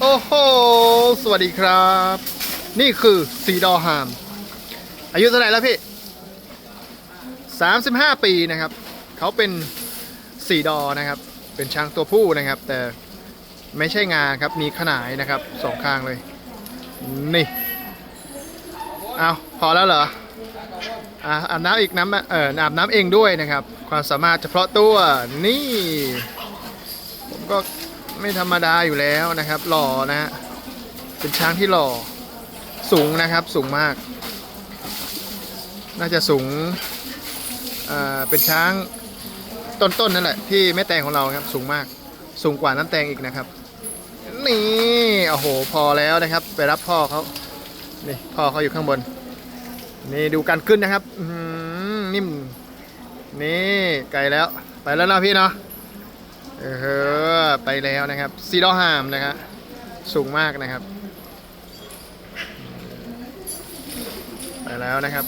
โอ้โห สวัสดีครับ นี่คือสีดอฮาม อายุเท่าไหร่แล้วพี่ 35 ปีนะครับ เขาเป็นสีดอนะครับ เป็นช้างตัวผู้นะครับ แต่ไม่ใช่งาครับ มีขนายนะครับสองข้างเลย นี่ เอาพอแล้วเหรออะอาบน้ำอีกน้ำเอออาบน้ำเองด้วยนะครับ ความสามารถเฉพาะตัวนี่ ผมก็ ไม่ธรรมดาอยู่แล้วนะครับ หล่อนะฮะเป็นช้างที่หล่อสูงนะครับสูงมาก น่าจะสูงเอ่อเป็นช้างต้นๆนั่นแหละที่แม่แตงของเราครับสูงมาก สูงกว่าน้ำแตงอีกนะครับ นี่โอ้โหพอแล้วนะครับ ไปรับพ่อเขานี่พ่อเขาอยู่ข้างบน นี่ดูการขึ้นนะครับนิ่มนี่ไกลแล้วไปแล้วนะพี่เนาะเออ ไปแล้วนะครับซีดอฮามนะครับสูงมากนะครับ ไปแล้วนะครับ